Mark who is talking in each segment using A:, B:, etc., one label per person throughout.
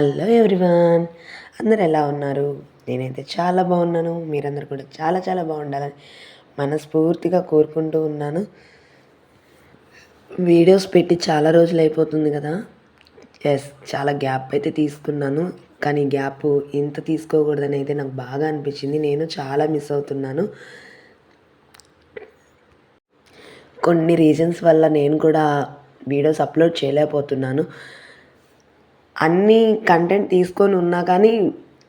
A: Hello everyone. అందరు ఎలా ఉన్నారు? నేనైతే చాలా బాగున్నాను. మీరందరూ కూడా చాలా చాలా బాగుండాలని మనస్ఫూర్తిగా కోరుకుంటూ ఉన్నాను. వీడియోస్ పెట్టి చాలా రోజులు అయిపోతుంది కదా. ఎస్ చాలా గ్యాప్ అయితే తీసుకున్నాను. కానీ గ్యాప్ ఇంత తీసుకోకూడదని అయితే నాకు బాగా అనిపించింది. నేను చాలా మిస్ అవుతున్నాను. కొన్ని రీజన్స్ వల్ల నేను కూడా వీడియోస్ అప్లోడ్ చేయలేకపోతున్నాను. అన్ని కంటెంట్ తీసుకొని ఉన్నా కానీ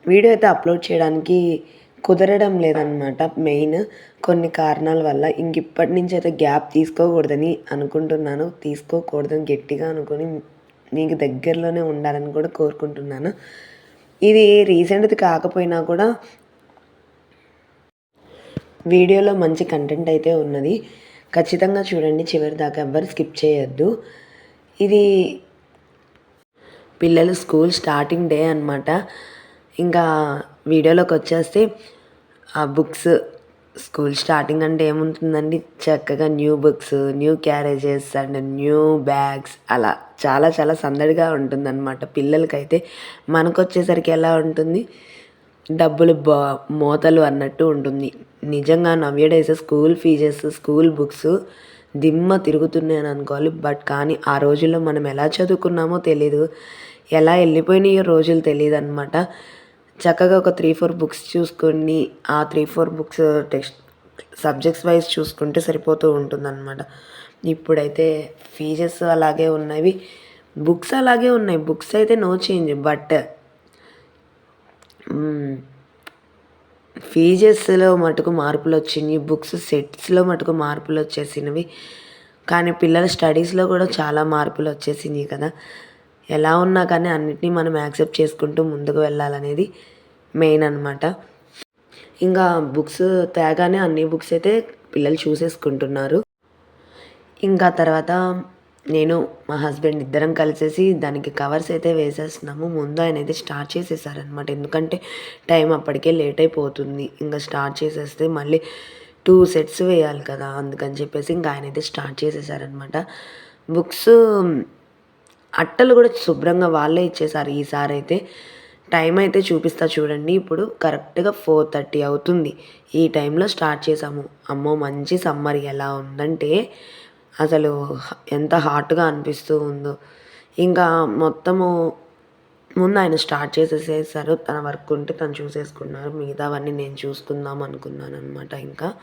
A: వీడియో అయితే అప్లోడ్ చేయడానికి కుదరడం లేదనమాట మెయిన్ కొన్ని కారణాల వల్ల ఇంక ఇప్పటి నుంచి అయితే గ్యాప్ తీసుకోకూడదని అనుకుంటున్నాను. తీసుకోకూడదని గట్టిగా అనుకొని మీకు దగ్గరలోనే ఉండాలని కూడా కోరుకుంటున్నాను. ఇది రీసెంట్ది కాకపోయినా కూడా వీడియోలో మంచి కంటెంట్ అయితే ఉన్నది. ఖచ్చితంగా చూడండి చివరి దాకా ఎవ్వరు స్కిప్ చేయొద్దు. ఇది పిల్లలు స్కూల్ స్టార్టింగ్ డే అనమాట ఇంకా వీడియోలోకి వచ్చేస్తే ఆ బుక్స్ స్కూల్ స్టార్టింగ్ అంటే ఏముంటుందండి? చక్కగా new books new carriages and new bags అలా చాలా చాలా సందడిగా ఉంటుందన్నమాట. పిల్లలకైతే మనకు వచ్చేసరికి ఎలా ఉంటుంది? డబ్బులు బా మోతలు అన్నట్టు ఉంటుంది. నిజంగా nowadays school fees school books దిమ్మ తిరుగుతున్నాయని అనుకోవాలి. బట్ కానీ ఆ రోజుల్లో మనం ఎలా చదువుకున్నామో తెలీదు. ఎలా వెళ్ళిపోయినాయో రోజులు తెలియదు అనమాట చక్కగా ఒక త్రీ ఫోర్ బుక్స్ చూసుకొని ఆ three four books text subjects wise చూసుకుంటే సరిపోతూ ఉంటుందన్నమాట. ఇప్పుడైతే ఫీజెస్ అలాగే ఉన్నవి. బుక్స్ అలాగే ఉన్నాయి. బుక్స్ అయితే నో చేంజ్ బట్ ఫీజెస్లో మటుకు మార్పులు వచ్చినాయి. బుక్స్ సెట్స్లో మటుకు మార్పులు వచ్చేసినవి. కానీ పిల్లల స్టడీస్లో కూడా చాలా మార్పులు వచ్చేసినాయి కదా. ఎలా ఉన్నా కానీ అన్నిటినీ మనం యాక్సెప్ట్ చేసుకుంటూ ముందుకు వెళ్ళాలనేది మెయిన్ అనమాట ఇంకా బుక్స్ తేగానే అన్ని బుక్స్ అయితే పిల్లలు చూసేసుకుంటున్నారు. ఇంకా తర్వాత నేను మా హస్బెండ్ ఇద్దరం కలిసేసి దానికి కవర్స్ అయితే వేసేస్తున్నాము. ముందు ఆయన అయితే స్టార్ట్ చేసేసారనమాట ఎందుకంటే టైం అప్పటికే లేట్ అయిపోతుంది. ఇంకా స్టార్ట్ చేసేస్తే మళ్ళీ టూ సెట్స్ వేయాలి కదా అందుకని చెప్పేసి ఇంకా ఆయన అయితే స్టార్ట్ చేసేసారనమాట బుక్స్ అట్టలు కూడా శుభ్రంగా వాళ్ళే ఇచ్చేసారు. ఈసారి అయితే టైం అయితే చూపిస్తా చూడండి. ఇప్పుడు కరెక్ట్గా ఫోర్ థర్టీ అవుతుంది. ఈ టైంలో స్టార్ట్ చేసాము అమ్మో మంచి సమ్మర్ ఎలా ఉందంటే అసలు ఎంత హాట్గా అనిపిస్తూ ఉందో. ఇంకా మొత్తము ముందు ఆయన స్టార్ట్ చేసేసేసారు. తన వర్క్ ఉంటే తను చూసేసుకున్నారు. మిగతావన్నీ నేను చూసుకుందాం అనుకున్నాను అనమాట ఇంకా.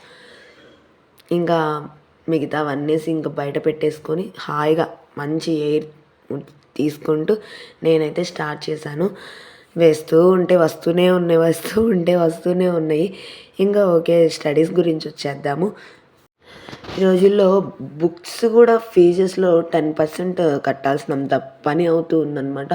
A: ఇంకా మిగతావన్నీ ఇంకా బయట పెట్టేసుకొని హాయిగా మంచి ఎయిర్ తీసుకుంటూ నేనైతే స్టార్ట్ చేశాను. వేస్తూ ఉంటే వస్తూనే ఉన్నాయి వస్తూ ఉంటే వస్తూనే ఉన్నాయి. ఇంకా ఓకే స్టడీస్ గురించి వచ్చేద్దాము. ఈ రోజుల్లో బుక్స్ కూడా ఫీజెస్లో టెన్ పర్సెంట్ కట్టాల్సినంత పని అవుతూ ఉందన్నమాట.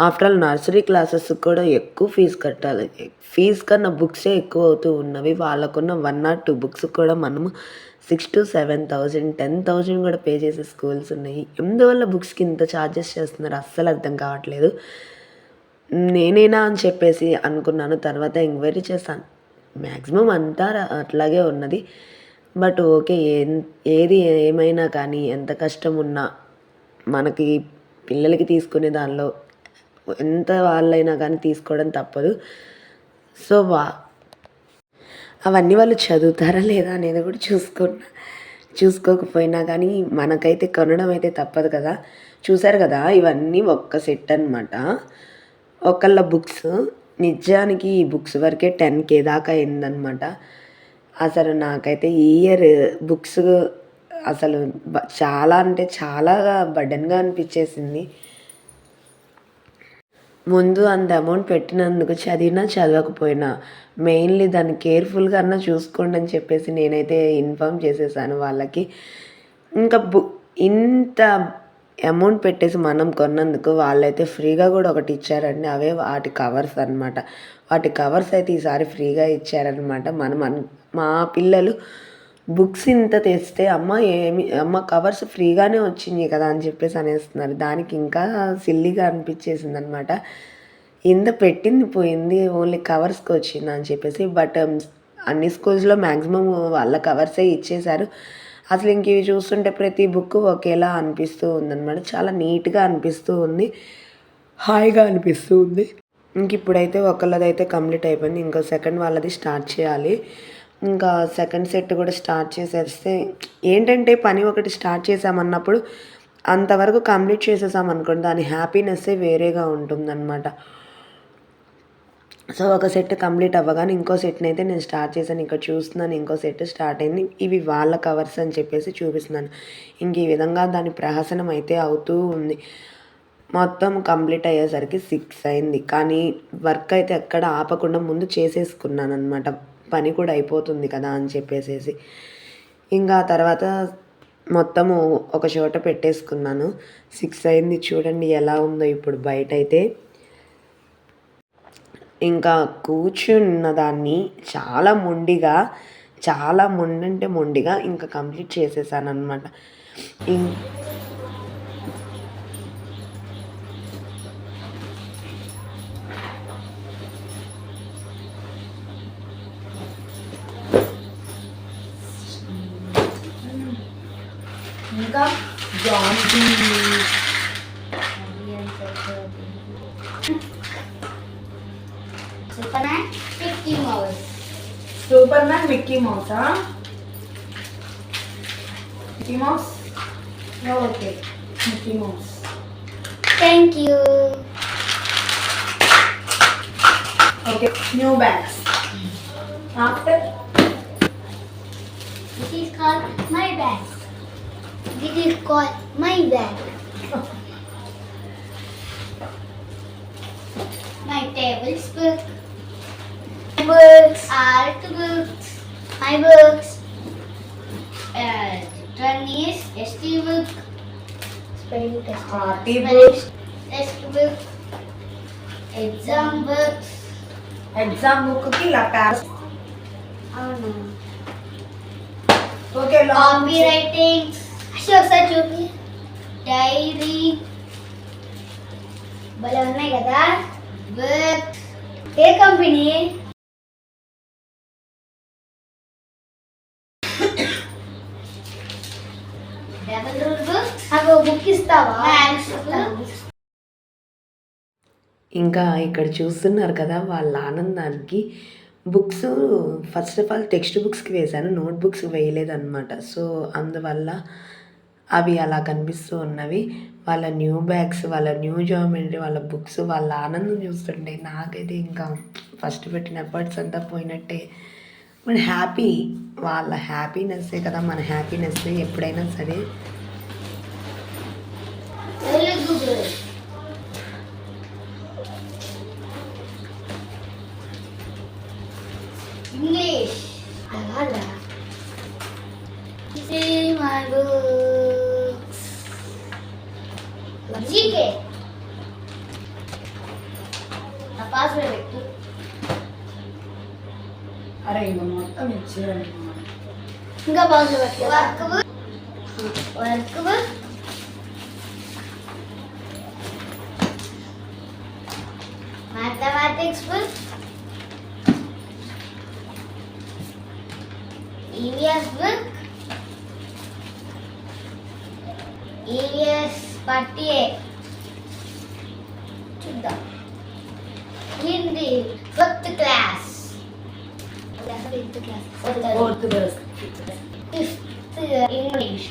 A: ఆఫ్టర్ ఆల్ నర్సరీ క్లాసెస్ కూడా ఎక్కువ ఫీజు కట్టాలి. ఫీజు కన్నా బుక్సే ఎక్కువ అవుతూ ఉన్నవి. వాళ్ళకున్న వన్ ఆర్ టూ బుక్స్ కూడా మనము six to seven thousand ten thousand కూడా పే చేసే స్కూల్స్ ఉన్నాయి. ఎందువల్ల బుక్స్కి ఇంత ఛార్జెస్ చేస్తున్నారు? అస్సలు అర్థం కావట్లేదు. నేనేనా అని చెప్పేసి అనుకున్నాను. తర్వాత ఎంక్వైరీ చేశాను. మ్యాక్సిమం అంతా అట్లాగే ఉన్నది. బట్ ఓకే ఏది ఏమైనా కానీ ఎంత కష్టం ఉన్నా మనకి పిల్లలకి తీసుకునే దానిలో ఎంత వాళ్ళైనా కానీ తీసుకోవడం తప్పదు. సో వా అవన్నీ వాళ్ళు చదువుతారా లేదా అనేది కూడా చూసుకున్నా చూసుకోకపోయినా కానీ మనకైతే కొనడం అయితే తప్పదు కదా. చూసారు కదా ఇవన్నీ ఒక్క సెట్ అనమాట ఒకళ్ళ బుక్స్ నిజానికి ఈ బుక్స్ వరకే టెన్ కే దాకా అయిందనమాట అసలు నాకైతే ఈ ఇయర్ బుక్స్ అసలు చాలా అంటే చాలా బర్డెన్గా అనిపించేసింది. ముందు అంత అమౌంట్ పెట్టినందుకు చదివినా చదవకపోయినా మెయిన్లీ దాన్ని కేర్ఫుల్గా అన్నా చూసుకోండి అని చెప్పేసి నేనైతే ఇన్ఫామ్ చేసేసాను వాళ్ళకి. ఇంకా బు ఇంత అమౌంట్ పెట్టేసి మనం కొన్నందుకు వాళ్ళైతే ఫ్రీగా కూడా ఒకటి ఇచ్చారండి. అవే వాటి కవర్స్ అనమాట వాటి కవర్స్ అయితే ఈసారి ఫ్రీగా ఇచ్చారనమాట మనం మా పిల్లలు బుక్స్ ఇంత తెస్తే అమ్మ ఏమి అమ్మ కవర్స్ ఫ్రీగానే వచ్చింది కదా అని చెప్పేసి అనేస్తున్నారు. దానికి ఇంకా సిల్లీగా అనిపించేసింది అనమాట ఇంత పెట్టింది పోయింది ఓన్లీ కవర్స్కి వచ్చింది అని చెప్పేసి. బట్ అన్ని స్కూల్స్లో మ్యాక్సిమం వాళ్ళ కవర్సే ఇచ్చేశారు. అసలు ఇంక ఇవి చూస్తుంటే ప్రతి బుక్ ఒకేలా అనిపిస్తూ ఉందన్నమాట చాలా నీట్గా అనిపిస్తూ ఉంది. హాయిగా అనిపిస్తుంది ఇంక ఇప్పుడైతే ఒకళ్ళదైతే కంప్లీట్ అయిపోయింది. ఇంకో సెకండ్ వాళ్ళది స్టార్ట్ చేయాలి. ఇంకా సెకండ్ సెట్ కూడా స్టార్ట్ చేసేస్తే ఏంటంటే పని ఒకటి స్టార్ట్ చేసామన్నప్పుడు అంతవరకు కంప్లీట్ చేసేసాం అనుకోండి దాని హ్యాపీనెస్సే వేరేగా ఉంటుందన్నమాట. సో ఒక సెట్ కంప్లీట్ అవ్వగానే ఇంకో సెట్ని అయితే నేను స్టార్ట్ చేశాను ఇంకా చూస్తున్నాను ఇంకో సెట్ స్టార్ట్ అయింది ఇవి వాళ్ళ కవర్స్ అని చెప్పేసి చూపిస్తున్నాను. ఇంక ఈ విధంగా దాని ప్రహసనం అయితే అవుతూ ఉంది. మొత్తం కంప్లీట్ అయ్యేసరికి సిక్స్ అయింది కానీ వర్క్ అయితే ఎక్కడ ఆపకుండా ముందు చేసేసుకున్నాను అనమాట పని కూడా అయిపోతుంది కదా అని చెప్పేసేసి. ఇంకా తర్వాత మొత్తము ఒక చోట పెట్టేసుకున్నాను. సిక్స్ అయింది చూడండి ఎలా ఉందో ఇప్పుడు బయట అయితే ఇంకా కూర్చున్న దాన్ని చాలా మొండిగా చాలా మొండంటే మొండిగా ఇంకా కంప్లీట్ చేసేసాను అనమాట
B: Superman Mickey Mouse
C: Superman Mickey மவுஸா Mickey Mouse okay Mickey Mouse
B: thank you
C: okay new bags after
B: This is called my bag. This is called my bag. my tablespoon. Art books. My books. Uh, one is ST book. Spelling test.
C: Arty
B: Spelling Test book. Exam books.
C: Exam book కి ఇలా pass
B: Oh no.
C: Okay
B: copy writing అసలు ఒకసారి చూపి dairy భలే ఉన్నాయి కదా books ఏ company నాకు book ఇస్తావా?
A: ఇంకా ఇక్కడ చూస్తున్నారు కదా వాళ్ళ ఆనందానికి books first of all text బుక్స్కి వేశాను నోట్ బుక్స్ వేయలేదన్నమాట. సో అందువల్ల అవి అలా కనిపిస్తూ ఉన్నవి. వాళ్ళ న్యూ బ్యాగ్స్ వాళ్ళ న్యూ జామెట్రీ వాళ్ళ బుక్స్ వాళ్ళ ఆనందం చూస్తుంటే నాకైతే ఇంకా ఫస్ట్ పెట్టిన ఎఫర్ట్స్ అంతా పోయినట్టే. మన హ్యాపీ వాళ్ళ హ్యాపీనెస్సే కదా మన హ్యాపీనెస్ ఎప్పుడైనా సరే
B: తెలుగు ఇంగ్లీష్ అలాగా See my books. జీకే నా పాస్వర్డ్ పెట్టు
C: అరే ఇక మొత్తం ఇచ్చేయండి
B: ఇంకా పాస్వర్డ్ పెట్టు work book work book mathematics book EVS book EVS పట్టియే చూద్దాం Hindi fifth class fifth class
C: fourth bus
B: fifth English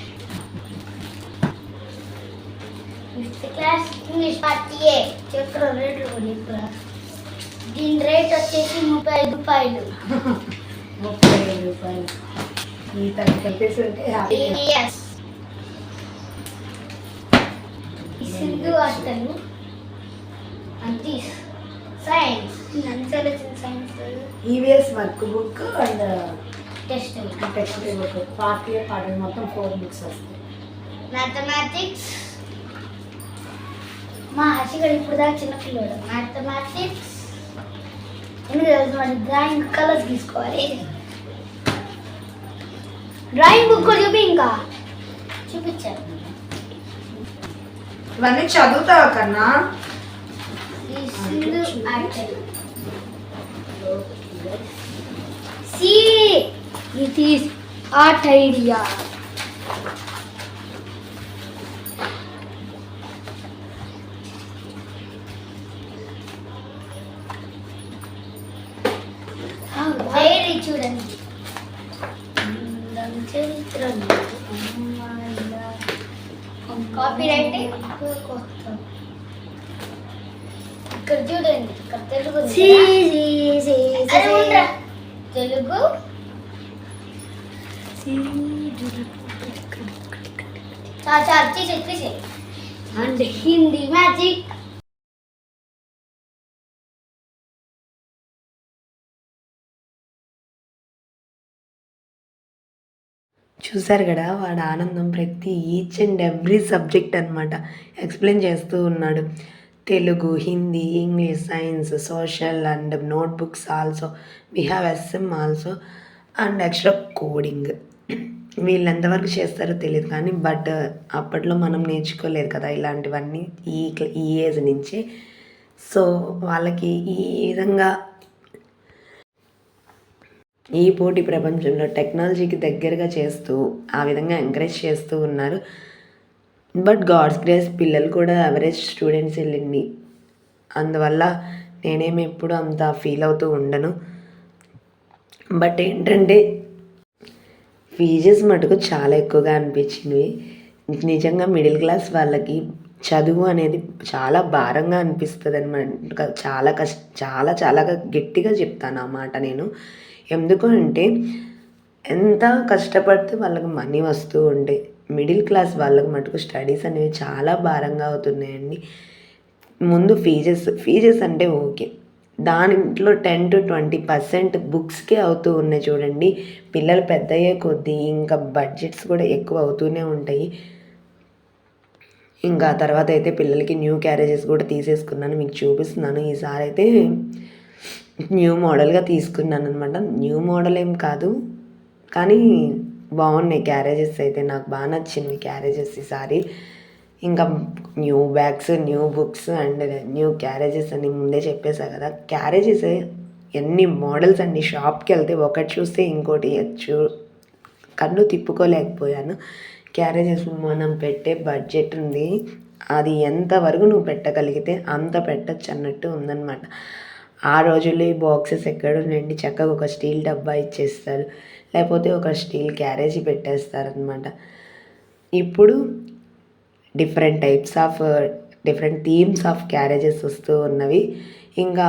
B: fifth class English party A చక్ర రేట్లు కూడా ఇక్కడ దీని రేట్ వచ్చేసి ముప్పై ఐదు రూపాయలు.
C: ముప్పై ఐదు రూపాయలు. ఈ కలిపేసి ఉంటే
B: సింధు అష్టలు అంతే science science
C: EVS work book and
B: test
C: text book part A part B మొత్తం ఫోర్ బుక్స్ వస్తాయి.
B: మ్యాథమెటిక్స్ మా హర్షిగడు ఇప్పుడు దాకా చిన్నపిల్లడు మ్యాథమెటిక్స్ ఎందుకు తెలుసు మరి డ్రాయింగ్ కలర్స్ తీసుకోవాలి డ్రాయింగ్ బుక్ కూడా చూపి ఇంకా చూపించాను
C: ఇవన్నీ చదువుతావా కన్నా?
B: See it is art idea చూడండి అందం చరిత్రలు అమ్మాయిల కాపీ రైటింగ్ కొత్త ఇక్కడ చూడండి ఇక్కడ తెలుగు ఉంది కదా? అరే ఉండరా. తెలుగు చాలు చాలు తీసే తీసే అండ్ హిందీ మ్యాజిక్.
A: చూసారు కదా వాడు ఆనందం ప్రతి ఈచ్ అండ్ ఎవ్రీ సబ్జెక్ట్ అనమాట ఎక్స్ప్లెయిన్ చేస్తూ ఉన్నాడు. Telugu Hindi English science social and note books also we have SM also and extra coding వీళ్ళు ఎంతవరకు చేస్తారో తెలియదు కానీ బట్ అప్పట్లో మనం నేర్చుకోలేదు కదా ఇలాంటివన్నీ ఈ ఈ ఏజ్ నుంచి. సో వాళ్ళకి ఈ విధంగా ఈ పోటీ ప్రపంచంలో టెక్నాలజీకి దగ్గరగా చేస్తూ ఆ విధంగా ఎంకరేజ్ చేస్తూ ఉన్నారు. బట్ గాడ్స్ గ్రేస్ పిల్లలు కూడా అవరేజ్ స్టూడెంట్స్ వెళ్ళింది. అందువల్ల నేనేమి ఎప్పుడు అంత ఫీల్ అవుతూ ఉండను. బట్ ఏంటంటే ఫీజెస్ మటుకు చాలా ఎక్కువగా అనిపించినవి. నిజంగా మిడిల్ క్లాస్ వాళ్ళకి చదువు అనేది చాలా భారంగా అనిపిస్తుంది అనమాట చాలా కష్ట చాలా చాలా గట్టిగా చెప్తాను ఆ మాట నేను. ఎందుకు అంటే ఎంత కష్టపడితే వాళ్ళకి మనీ వస్తూ ఉండే మిడిల్ క్లాస్ వాళ్ళకి మటుకు స్టడీస్ అనేవి చాలా భారంగా అవుతున్నాయండి. ముందు ఫీజెస్ ఫీజెస్ అంటే ఓకే. దాంట్లో టెన్ టు ట్వంటీ పర్సెంట్ బుక్స్కే అవుతూ ఉన్నాయి చూడండి. పిల్లలు పెద్ద అయ్యే కొద్దీ ఇంకా బడ్జెట్స్ కూడా ఎక్కువ అవుతూనే ఉంటాయి. ఇంకా తర్వాత అయితే పిల్లలకి న్యూ క్యారేజెస్ కూడా తీసేసుకున్నాను. మీకు చూపిస్తున్నాను. ఈసారి అయితే న్యూ మోడల్గా తీసుకున్నాను అనమాట న్యూ మోడల్ ఏం కాదు. కానీ బాగున్నాయి క్యారేజెస్ అయితే. నాకు బాగా నచ్చింది క్యారేజెస్ ఈసారి. ఇంకా new bags new books and new carriages అని ముందే చెప్పేసా కదా. క్యారేజెస్ ఎన్ని మోడల్స్ అండి. షాప్కి వెళ్తే ఒకటి చూస్తే ఇంకోటి చూ కన్ను తిప్పుకోలేకపోయాను. క్యారేజెస్ మనం పెట్టే బడ్జెట్ ఉంది. అది ఎంతవరకు నువ్వు పెట్టగలిగితే అంత పెట్టచ్చు అన్నట్టు ఉందన్నమాట. ఆ రోజుల్లో ఈ బాక్సెస్ ఎక్కడుండండి నుండి చక్కగా ఒక స్టీల్ డబ్బా ఇచ్చేస్తారు. లేకపోతే ఒక స్టీల్ క్యారేజీ పెట్టేస్తారనమాట ఇప్పుడు different types of different themes of carriages వస్తూ ఉన్నవి. ఇంకా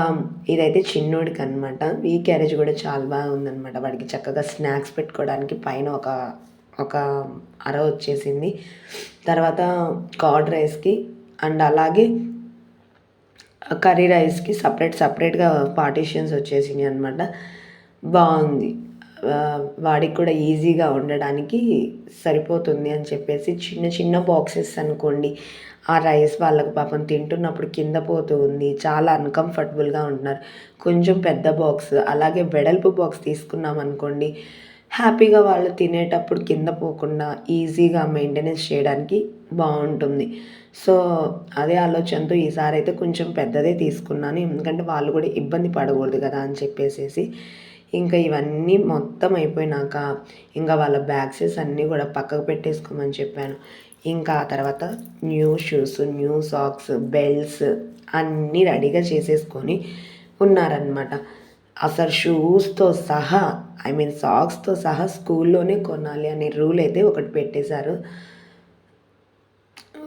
A: ఇదైతే చిన్నోడికి అనమాట ఈ క్యారేజ్ కూడా చాలా బాగుందనమాట వాడికి చక్కగా స్నాక్స్ పెట్టుకోవడానికి పైన ఒక ఒక అర వచ్చేసింది. తర్వాత కార్డ్ రైస్కి అండ్ అలాగే కర్రీ రైస్కి సపరేట్ సపరేట్గా పార్టీషన్స్ వచ్చేసినాయి అనమాట బాగుంది. వాడికి కూడా ఈజీగా ఉండడానికి సరిపోతుంది అని చెప్పేసి చిన్న చిన్న బాక్సెస్ అనుకోండి. ఆ రైస్ వాళ్ళకు పాపం తింటున్నప్పుడు కింద పోతూ ఉంది. చాలా అన్కంఫర్టబుల్గా ఉంటున్నారు. కొంచెం పెద్ద బాక్స్ అలాగే వెడల్పు బాక్స్ తీసుకున్నాం అనుకోండి హ్యాపీగా వాళ్ళు తినేటప్పుడు కింద పోకుండా ఈజీగా మెయింటెనెన్స్ చేయడానికి బాగుంటుంది. సో అదే ఆలోచనతో ఈసారి అయితే కొంచెం పెద్దదే తీసుకున్నాను. ఎందుకంటే వాళ్ళు కూడా ఇబ్బంది పడకూడదు కదా అని చెప్పేసేసి ఇంకా ఇవన్నీ మొత్తం అయిపోయినాక ఇంకా వాళ్ళ బ్యాగ్సెస్ అన్నీ కూడా పక్కకు పెట్టేసుకోమని చెప్పాను. ఇంకా ఆ తర్వాత new shoes new socks belts అన్నీ రెడీగా చేసేసుకొని ఉన్నారనమాట అసలు షూస్తో సహా ఐ మీన్ సాక్స్తో సహా స్కూల్లోనే కొనాలి అనే రూల్ అయితే ఒకటి పెట్టేశారు.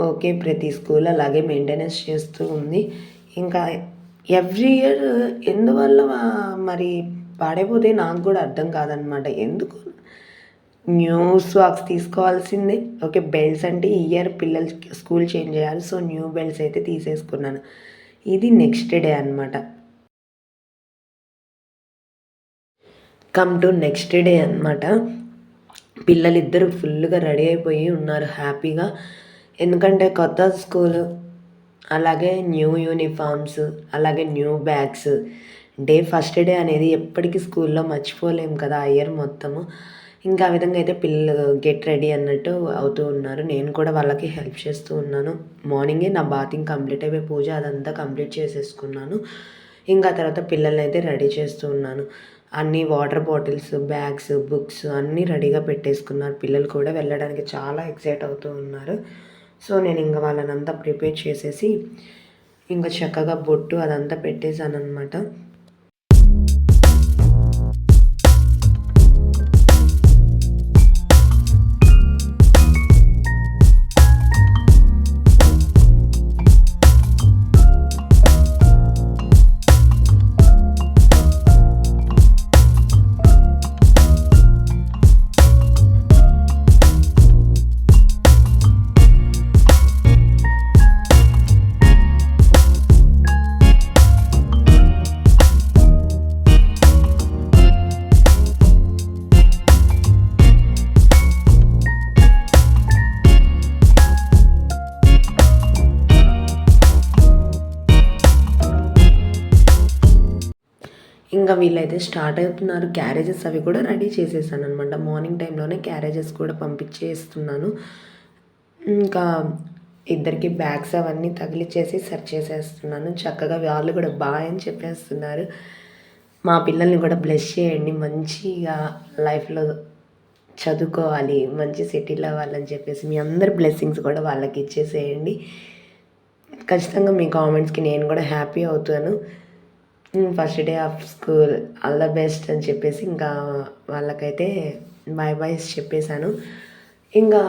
A: ఓకే ప్రతి స్కూల్ అలాగే మెయింటెనెన్స్ చేస్తూ ఉంది. ఇంకా ఎవ్రీ ఇయర్ ఎందువల్ల మరి పాడైపోతే నాకు కూడా అర్థం కాదనమాట ఎందుకు? న్యూ సాక్స్ తీసుకోవాల్సిందే. ఓకే బెల్ట్స్ అంటే ఇయర్ పిల్లలు స్కూల్ చేంజ్ చేయాలి సో న్యూ బెల్ట్స్ అయితే తీసేసుకున్నాను. ఇది నెక్స్ట్ డే అనమాట కమ్ టు నెక్స్ట్ డే అనమాట పిల్లలిద్దరూ ఫుల్గా రెడీ అయిపోయి ఉన్నారు హ్యాపీగా. ఎందుకంటే కొత్త స్కూల్ అలాగే న్యూ యూనిఫామ్స్ అలాగే new bags day first day అనేది ఎప్పటికీ స్కూల్లో మర్చిపోలేం కదా ఆ ఇయర్ మొత్తము. ఇంకా ఆ విధంగా అయితే పిల్లలు గెట్ రెడీ అన్నట్టు అవుతూ ఉన్నారు. నేను కూడా వాళ్ళకి హెల్ప్ చేస్తూ ఉన్నాను. మార్నింగే నా బాతింగ్ కంప్లీట్ అయిపోయి పూజ అదంతా కంప్లీట్ చేసేసుకున్నాను. ఇంకా తర్వాత పిల్లల్ని అయితే రెడీ చేస్తూ ఉన్నాను. అన్ని వాటర్ బాటిల్స్ బ్యాగ్స్ బుక్స్ అన్నీ రెడీగా పెట్టేసుకున్నారు. పిల్లలు కూడా వెళ్ళడానికి చాలా ఎక్సైట్ అవుతూ ఉన్నారు. సో నేను ఇంకా వాళ్ళనంతా ప్రిపేర్ చేసేసి ఇంకా చక్కగా బొట్టు అదంతా పెట్టేశాను అనమాట ఇంకా వీళ్ళైతే స్టార్ట్ అవుతున్నారు. క్యారేజెస్ అవి కూడా రెడీ చేసేసాను అనమాట మార్నింగ్ టైంలోనే క్యారేజెస్ కూడా పంపించేస్తున్నాను. ఇంకా ఇద్దరికి బ్యాగ్స్ అవన్నీ తగిలిచ్చేసి సెర్చ్ చేసేస్తున్నాను. చక్కగా వాళ్ళు కూడా బాయ్ అని చెప్పేస్తున్నారు. మా పిల్లల్ని కూడా బ్లెస్ చేయండి. మంచిగా లైఫ్లో చదువుకోవాలి. మంచి సెటిల్ అవ్వాలని చెప్పేసి మీ అందరి బ్లెస్సింగ్స్ కూడా వాళ్ళకి ఇచ్చేసేయండి. ఖచ్చితంగా మీ కామెంట్స్కి నేను కూడా హ్యాపీ అవుతాను. First day of school all the best అని చెప్పేసి ఇంకా వాళ్ళకైతే బాయ్ బాయ్స్ చెప్పేశాను. ఇంకా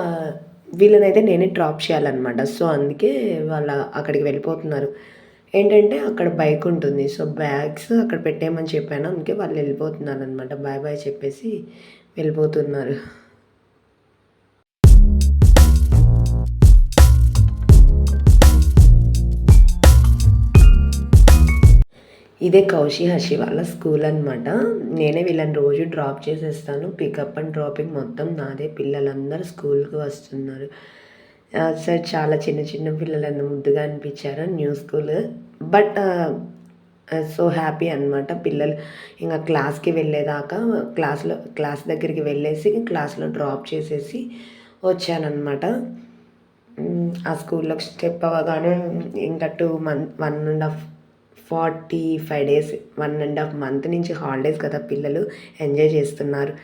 A: వీళ్ళనైతే నేనే డ్రాప్ చేయాలన్నమాట. సో అందుకే వాళ్ళ అక్కడికి వెళ్ళిపోతున్నారు. ఏంటంటే అక్కడ బైక్ ఉంటుంది. సో బ్యాగ్స్ అక్కడ పెట్టేయమని చెప్పాను. అందుకే వాళ్ళు వెళ్ళిపోతున్నారు అనమాట బాయ్ బాయ్ చెప్పేసి వెళ్ళిపోతున్నారు. ఇదే కౌశి హషి వాళ్ళ స్కూల్ అనమాట నేనే వీళ్ళని రోజు డ్రాప్ చేసేస్తాను. పికప్ అండ్ డ్రాపింగ్ మొత్తం నాదే. పిల్లలందరూ స్కూల్కి వస్తున్నారు. సార్ చాలా చిన్న చిన్న పిల్లలు ఎంత ముద్దుగా అనిపించారు new school. But so happy అనమాట పిల్లలు ఇంకా క్లాస్కి వెళ్ళేదాకా క్లాస్లో క్లాస్ దగ్గరికి వెళ్ళేసి క్లాస్లో డ్రాప్ చేసేసి వచ్చానమాట ఆ స్కూల్లోకి స్టెప్ అవ్వగానే ఇంకా two month one and half forty five days one and half month నుంచి హాలిడేస్ కదా పిల్లలు ఎంజాయ్ చేస్తున్నారు.